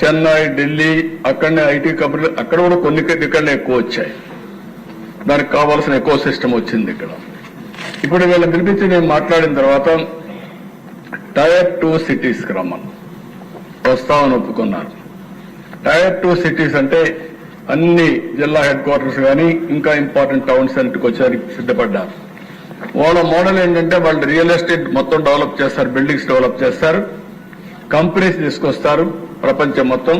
చెన్నై ఢిల్లీ అక్కడనే ఐటీ కంపెనీలు అక్కడ కూడా కొన్ని ఇక్కడనే ఎక్కువ వచ్చాయి. దానికి కావాల్సిన ఎక్కువ సిస్టమ్ వచ్చింది ఇక్కడ. ఇప్పుడు వీళ్ళని పిలిపించి నేను మాట్లాడిన తర్వాత టైర్ టూ సిటీస్ రమ్మను. ప్రస్తావన ఒప్పుకున్నారు. టైర్ టూ సిటీస్ అంటే అన్ని జిల్లా హెడ్ క్వార్టర్స్ కానీ ఇంకా ఇంపార్టెంట్ టౌన్స్ అన్నిటికి వచ్చేదానికి సిద్ధపడ్డారు. వాళ్ళ మోడల్ ఏంటంటే వాళ్ళు రియల్ ఎస్టేట్ మొత్తం డెవలప్ చేస్తారు బిల్డింగ్స్ డెవలప్ చేస్తారు కంపెనీస్ తీసుకొస్తారు ప్రపంచం మొత్తం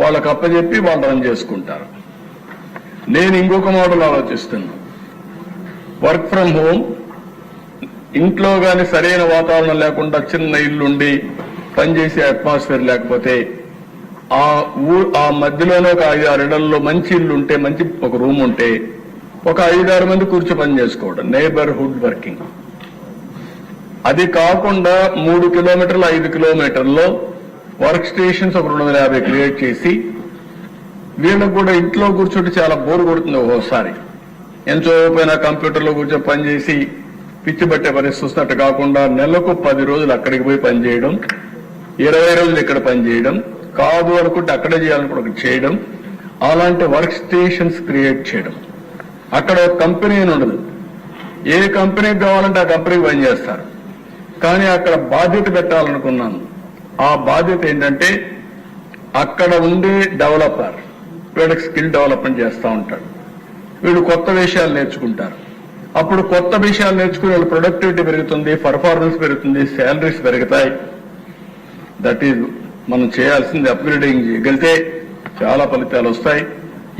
వాళ్ళకి అప్పచెప్పి వాళ్ళు రన్ చేసుకుంటారు. నేను ఇంకొక మోడల్ ఆలోచిస్తున్నా. వర్క్ ఫ్రం హోమ్ ఇంట్లో గాని సరైన వాతావరణం లేకుండా చిన్న ఇల్లుండి పనిచేసే అట్మాస్ఫియర్ లేకపోతే ఆ ఊ ఆ మధ్యలోనే ఒక ఐదు ఆరు ఇళ్ళలో మంచి ఇల్లు ఉంటే మంచి ఒక రూమ్ ఉంటే ఒక ఐదారు మంది కూర్చో పని చేసుకోవడం నేబర్హుడ్ వర్కింగ్ అది కాకుండా మూడు కిలోమీటర్లు ఐదు కిలోమీటర్లో వర్క్ స్టేషన్స్ ఒక రెండు వందల యాభై క్రియేట్ చేసి వీళ్ళకు కూడా ఇంట్లో కూర్చుంటే చాలా బోర్ కొడుతుంది ఒక్కోసారి. ఎంతో కంప్యూటర్లో కూర్చొని పనిచేసి పిచ్చి పట్టే పరిస్థితి వస్తున్నట్టు కాకుండా నెలకు పది రోజులు అక్కడికి పోయి పనిచేయడం ఇరవై రోజులు ఇక్కడ పనిచేయడం కాదు అనుకుంటే అక్కడే చేయాలనుకుంటే చేయడం అలాంటి వర్క్ స్టేషన్స్ క్రియేట్ చేయడం. అక్కడ ఒక కంపెనీ అని ఉండదు. ఏ కంపెనీకి కావాలంటే ఆ కంపెనీకి పనిచేస్తారు కానీ అక్కడ బాధ్యత పెట్టాలనుకున్నాను. ఆ బాధ్యత ఏంటంటే అక్కడ ఉండే డెవలపర్ వీళ్ళకి స్కిల్ డెవలప్మెంట్ చేస్తూ ఉంటాడు. వీళ్ళు కొత్త విషయాలు నేర్చుకుంటారు. అప్పుడు కొత్త విషయాలు నేర్చుకుని వాళ్ళ ప్రొడక్టివిటీ పెరుగుతుంది పర్ఫార్మెన్స్ పెరుగుతుంది శాలరీస్ పెరుగుతాయి. దట్ ఈజ్ మనం చేయాల్సింది అప్గ్రేడింగ్ చేయగలిగితే చాలా ఫలితాలు వస్తాయి.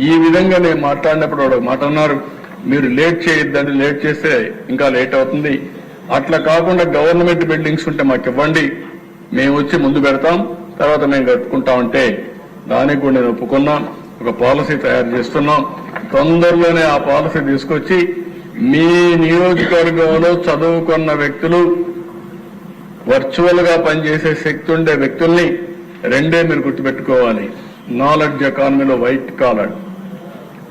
ఈ విధంగా నేను మాట్లాడినప్పుడు వాడు ఒక మాట అన్నారు మీరు లేట్ చేయొద్దని లేట్ చేస్తే ఇంకా లేట్ అవుతుంది. అట్లా కాకుండా గవర్నమెంట్ బిల్డింగ్స్ ఉంటే మాకు ఇవ్వండి మేము వచ్చి ముందు పెడతాం తర్వాత మేము కట్టుకుంటామంటే దానికి కూడా నేను ఒప్పుకున్నాం ఒక పాలసీ తయారు చేస్తున్నాం. తొందరలోనే ఆ పాలసీ తీసుకొచ్చి మీ నియోజకవర్గంలో చదువుకున్న వ్యక్తులు వర్చువల్గా పనిచేసే శక్తి ఉండే వ్యక్తుల్ని రెండే మీరు గుర్తుపెట్టుకోవాలి. నాలెడ్జ్ ఎకానమీలో వైట్ కాలర్.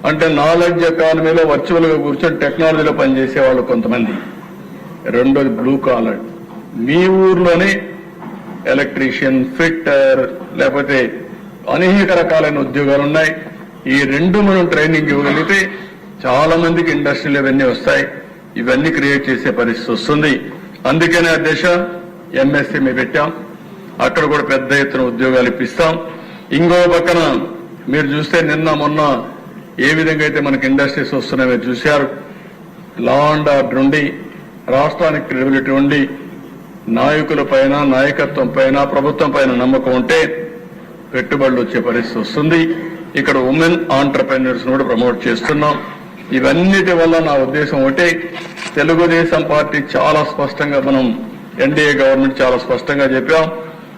అంటే నాలెడ్జ్ ఎకానమీలో వర్చువల్గా కూర్చొని టెక్నాలజీలో పనిచేసే వాళ్ళు కొంతమంది. రెండోది బ్లూ కాలర్. మీ ఊర్లోనే ఎలక్ట్రీషియన్ ఫిట్టర్ లేకపోతే అనేక రకాలైన ఉద్యోగాలు ఉన్నాయి ఈ రెండు మనం ట్రైనింగ్ ఇవ్వగలిగితే చాలా మందికి ఇండస్ట్రీలు ఇవన్నీ వస్తాయి. ఇవన్నీ క్రియేట్ చేసే పరిస్థితి వస్తుంది. అందుకనే ఆ దేశ ఎంఎస్ఎంఈ పెట్టాం. అక్కడ కూడా పెద్ద ఎత్తున ఉద్యోగాలు ఇప్పిస్తాం. ఇంకో పక్కన మీరు చూస్తే నిన్న మొన్న ఏ విధంగా అయితే మనకి ఇండస్ట్రీస్ వస్తున్నాయో మీరు చూశారు. లా అండ్ ఆర్డర్ ఉండి రాష్ట్రానికి క్రెడిబిలిటీ ఉండి నాయకుల పైన నాయకత్వం పైన ప్రభుత్వం పైన నమ్మకం ఉంటే పెట్టుబడులు వచ్చే పరిస్థితి వస్తుంది. ఇక్కడ ఉమెన్ ఆంటర్ప్రెన్యూర్స్ కూడా ప్రమోట్ చేస్తున్నాం. ఇవన్నిటి వల్ల నా ఉద్దేశం ఒకటే తెలుగుదేశం పార్టీ చాలా స్పష్టంగా మనం ఎన్డీఏ గవర్నమెంట్ చాలా స్పష్టంగా చెప్పాం.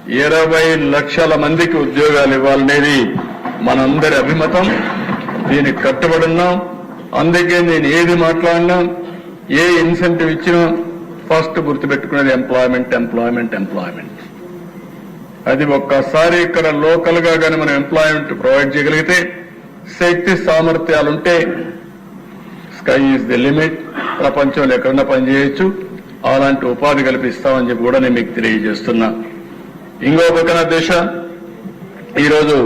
ఇరవై లక్షల మందికి ఉద్యోగాలు ఇవ్వాలనేది మనందరి అభిమతం. దీనికి కట్టుబడి ఉన్నాం. అందుకే నేను ఏది మాట్లాడినా ఏ ఇన్సెంటివ్ ఇచ్చినా ఫస్ట్ గుర్తుపెట్టుకునేది ఎంప్లాయ్మెంట్ ఎంప్లాయ్మెంట్ ఎంప్లాయ్మెంట్ అది ఒక్కసారి ఇక్కడ లోకల్గా కానీ మనం ఎంప్లాయ్మెంట్ ప్రొవైడ్ చేయగలిగితే శక్తి సామర్థ్యాలుంటే స్కై ఈజ్ ది లిమిట్ ప్రపంచంలో ఎక్కడన్నా పనిచేయొచ్చు అలాంటి ఉపాధి కల్పిస్తామని చెప్పి కూడా నేను మీకు తెలియజేస్తున్నా. ఇంకో పక్కన దేశ. ఈరోజు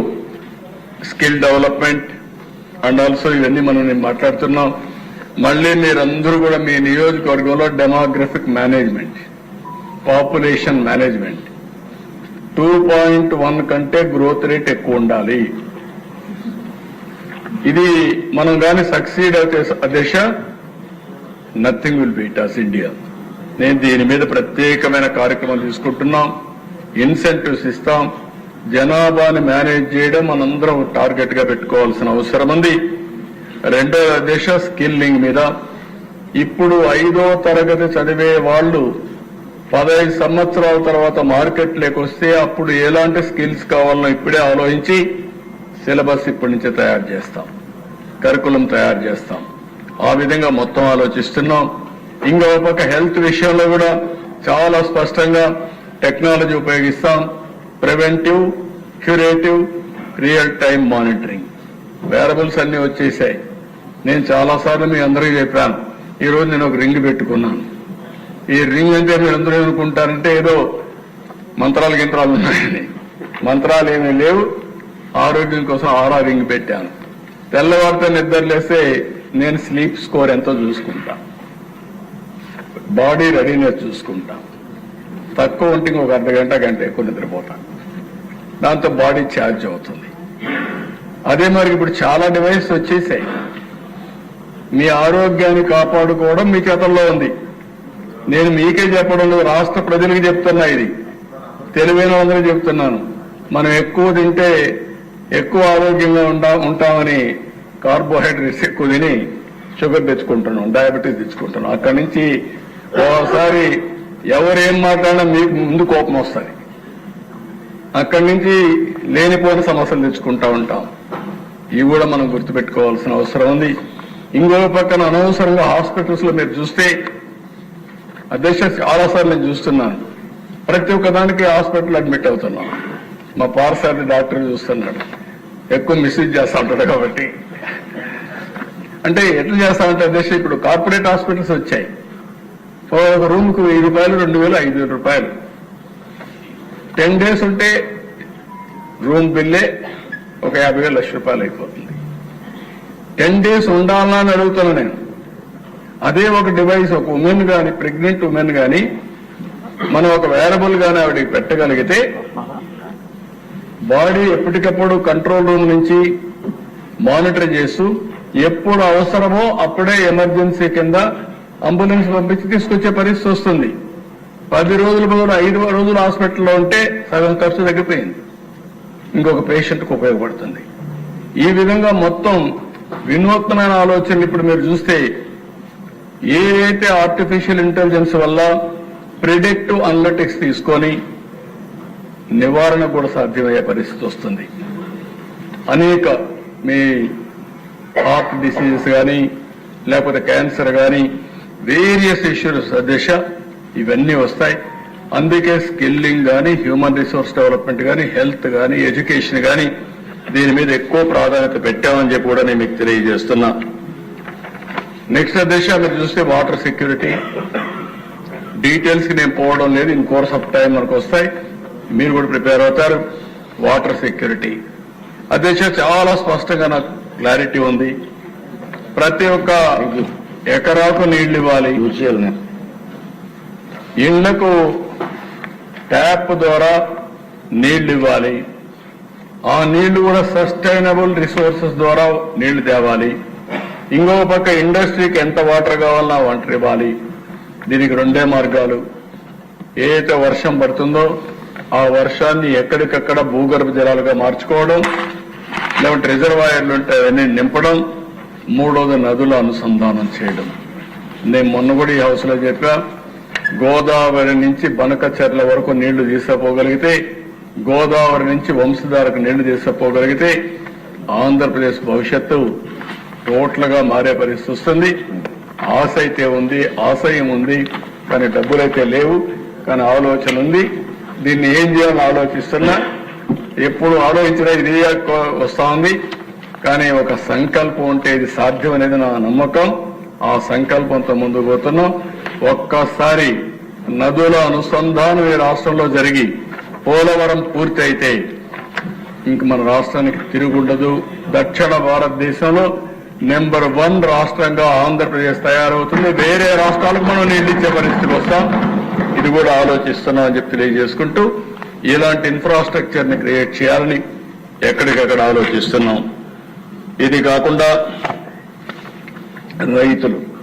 స్కిల్ డెవలప్మెంట్ అండ్ ఆల్సో ఇవన్నీ మనం నేను మాట్లాడుతున్నాం. మళ్ళీ మీరందరూ కూడా మీ నియోజకవర్గంలో demographic management population management two point one కంటే గ్రోత్ రేట్ ఎక్కువ ఉండాలి. ఇది మనం కానీ సక్సీడ్ అయితే దిశ nothing will beat us India నేను దీని మీద ప్రత్యేకమైన కార్యక్రమాలు తీసుకుంటున్నాం. ఇన్సెంటివ్స్ ఇస్తాం. జనాభాని మేనేజ్ చేయడం మనందరం టార్గెట్గా పెట్టుకోవాల్సిన అవసరం ఉంది. రెండో దశ స్కిల్లింగ్ మీద ఇప్పుడు ఐదో తరగతి చదివే వాళ్ళు పదహైదు సంవత్సరాల తర్వాత మార్కెట్లోకి వస్తే అప్పుడు ఎలాంటి స్కిల్స్ కావాలనో ఇప్పుడే ఆలోచించి సిలబస్ ఇప్పటి నుంచే తయారు చేస్తాం. కరికులం తయారు చేస్తాం. ఆ విధంగా మొత్తం ఆలోచిస్తున్నాం. ఇంకో పక్క హెల్త్ విషయంలో కూడా చాలా స్పష్టంగా టెక్నాలజీ ఉపయోగిస్తాం. Preventive curative real time monitoring. Wearables అన్ని వచ్చేసాయి. నేను చాలాసార్లు మీ అందరికీ చెప్పాను. ఈ రోజు నేను ఒక రింగ్ పెట్టుకున్నాను. ఈ రింగ్ అంటే మీరు అందరూ ఏమనుకుంటారంటే ఏదో మంత్రాలు గింత్రాలు ఉన్నాయని. మంత్రాలు ఏమీ లేవు. ఆరోగ్యం కోసం ఆరా రింగ్ పెట్టాను. తెల్లవారితో నిద్రలేస్తే నేను స్లీప్ స్కోర్ ఎంతో చూసుకుంటా. బాడీ రెడీనెస్ చూసుకుంటా. తక్కువ ఉంటే ఒక అర్ధ గంట గంట ఎక్కువ నిద్రపోతాను దాంతో బాడీ ఛార్జ్ అవుతుంది. అదే మరి ఇప్పుడు చాలా డివైస్ వచ్చేసాయి. మీ ఆరోగ్యాన్ని కాపాడుకోవడం మీ చేతల్లో ఉంది. నేను మీకే చెప్పడం లేదు రాష్ట్ర ప్రజలకు చెప్తున్నా ఇది. తెలివైన వాళ్ళకి చెప్తున్నాను. మనం ఎక్కువ తింటే ఎక్కువ ఆరోగ్యంగా ఉంటా ఉంటామని కార్బోహైడ్రేట్స్ ఎక్కువ తిని షుగర్ తెచ్చుకుంటున్నాం డయాబెటీస్ తెచ్చుకుంటున్నాం. అక్కడి నుంచి ఓసారి ఎవరేం మాట్లాడినా మీకు ముందు కోపం వస్తుంది. అక్కడి నుంచి లేనిపోయిన సమస్యలు తెచ్చుకుంటా ఉంటాం. ఇవి కూడా మనం గుర్తుపెట్టుకోవాల్సిన అవసరం ఉంది. ఇంకో పక్కన అనవసరంగా హాస్పిటల్స్లో మీరు చూస్తే అధ్యక్ష చాలాసార్లు నేను చూస్తున్నాను. ప్రతి ఒక్క దానికి హాస్పిటల్ అడ్మిట్ అవుతున్నాం. మా పార్సాది డాక్టర్ చూస్తున్నాడు. ఎక్కువ మిస్యూజ్ చేస్తా ఉంటాడు కాబట్టి. అంటే ఎట్లా చేస్తామంటే అధ్యక్ష ఇప్పుడు కార్పొరేట్ హాస్పిటల్స్ వచ్చాయి. ఒక రూమ్కు వెయ్యి రూపాయలు రెండు వేలు ఐదు వేల రూపాయలు. టెన్ డేస్ ఉంటే రూమ్ బిల్లే ఒక యాభై వేల లక్ష రూపాయలు అయిపోతుంది. టెన్ డేస్ ఉండాలా అని అడుగుతాను నేను. అదే ఒక డివైస్ ఒక ఉమెన్ గాని ప్రెగ్నెంట్ ఉమెన్ గాని మనం ఒక వేరబుల్ గాని ఆవిడకి పెట్టగలిగితే బాడీ ఎప్పటికప్పుడు కంట్రోల్ రూమ్ నుంచి మానిటర్ చేస్తూ ఎప్పుడు అవసరమో అప్పుడే ఎమర్జెన్సీ కింద అంబులెన్స్ పంపించి తీసుకొచ్చే పరిస్థితి వస్తుంది. పది రోజుల బదులు ఐదు రోజులు హాస్పిటల్లో ఉంటే సగం ఖర్చు తగ్గిపోయింది. ఇంకొక పేషెంట్కు ఉపయోగపడుతుంది. ఈ విధంగా మొత్తం వినూత్నమైన ఆలోచనలు ఇప్పుడు మీరు చూస్తే ఏదైతే ఆర్టిఫిషియల్ ఇంటెలిజెన్స్ వల్ల ప్రిడిక్టివ్ అనలిటిక్స్ తీసుకొని నివారణ కూడా సాధ్యమయ్యే పరిస్థితి వస్తుంది. అనేక మీ హార్ట్ డిసీజెస్ కానీ లేకపోతే క్యాన్సర్ కానీ వేరియస్ ఇష్యూస్ దిశ ఇవన్నీ వస్తాయి. అందుకే స్కిల్లింగ్ కానీ హ్యూమన్ రిసోర్స్ డెవలప్మెంట్ కానీ హెల్త్ కానీ ఎడ్యుకేషన్ కానీ దీని మీద ఎక్కువ ప్రాధాన్యత పెట్టామని చెప్పి కూడా నేను మీకు తెలియజేస్తున్నా. నెక్స్ట్ దిశ మీరు చూస్తే వాటర్ సెక్యూరిటీ. డీటెయిల్స్కి నేను పోవడం లేదు ఇన్ కోర్స్ ఆఫ్ టైం మనకు వస్తాయి. మీరు కూడా ప్రిపేర్ అవుతారు. Water security. అధ్యక్ష చాలా స్పష్టంగా నాకు క్లారిటీ ఉంది. ప్రతి ఒక్క ఎకరాకు నీళ్ళు ఇవ్వాలి. ఇళ్ళకు ట్యాప్ ద్వారా నీళ్ళు ఇవ్వాలి. ఆ నీళ్ళు కూడా సస్టైనబుల్ రిసోర్సెస్ ద్వారా నీళ్ళు తేవాలి. ఇంకో పక్క ఇండస్ట్రీకి ఎంత వాటర్ కావాలన్నా వాటర్ ఇవ్వాలి. దీనికి రెండే మార్గాలు. ఏదైతే వర్షం పడుతుందో ఆ వర్షాన్ని ఎక్కడికక్కడ భూగర్భ జలాలుగా మార్చుకోవడం లేకుంటే రిజర్వాయర్లు ఉంటే అవన్నీ నింపడం మూడోది నదుల అనుసంధానం చేయడం. నేను మొన్న కూడా ఈ హౌస్లో చెప్పా గోదావరి నుంచి బనకచెర్ల వరకు నీళ్ళు తీసుకుపోగలిగితే గోదావరి నుంచి వంశధారకు నీళ్ళు తీసుకుపోగలిగితే ఆంధ్రప్రదేశ్ భవిష్యత్తు టోటల్ మారే పరిస్థితి వస్తుంది. ఆశ అయితే ఉంది ఆశయం ఉంది కానీ డబ్బులైతే లేవు కానీ ఆలోచన ఉంది. దీన్ని ఏం చేయాలని ఆలోచిస్తున్నా. ఎప్పుడు ఆలోచించినా ఇది వస్తా ఉంది. కానీ ఒక సంకల్పం ఉంటే ఇది సాధ్యం అనేది నా నమ్మకం. ఆ సంకల్పంతో ముందుకు పోతున్నాం. ఒక్కసారి నదుల అనుసంధానం ఈ రాష్ట్రంలో జరిగి పోలవరం పూర్తి అయితే ఇంక మన రాష్ట్రానికి తిరుగుండదు. దక్షిణ భారతదేశంలో నెంబర్ వన్ రాష్ట్రంగా ఆంధ్రప్రదేశ్ తయారవుతుంది. వేరే రాష్ట్రాలకు మనం నీళ్ళు పరిస్థితి పరిస్థితికి వస్తాం. ఇది కూడా ఆలోచిస్తున్నాం అని చెప్పి తెలియజేసుకుంటూ ఇలాంటి ఇన్ఫ్రాస్ట్రక్చర్ని క్రియేట్ చేయాలని ఎక్కడికక్కడ ఆలోచిస్తున్నాం. ఇది కాకుండా రైతులు.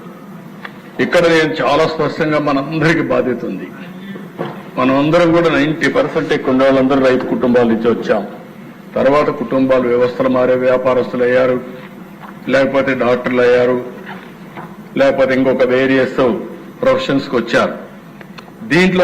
ఇక్కడ నేను చాలా స్పష్టంగా మనందరికీ బాధ్యత ఉంది మనమందరం కూడా నైన్టీ పర్సెంట్ ఎక్కువ వాళ్ళందరూ రైతు కుటుంబాల నుంచి వచ్చాం. తర్వాత కుటుంబాలు వ్యవస్థలు మారే వ్యాపారస్తులు అయ్యారు. లేకపోతే డాక్టర్లు అయ్యారు. లేకపోతే ఇంకొక వేరియస్ ప్రొఫెషన్స్కి వచ్చారు. దీంట్లో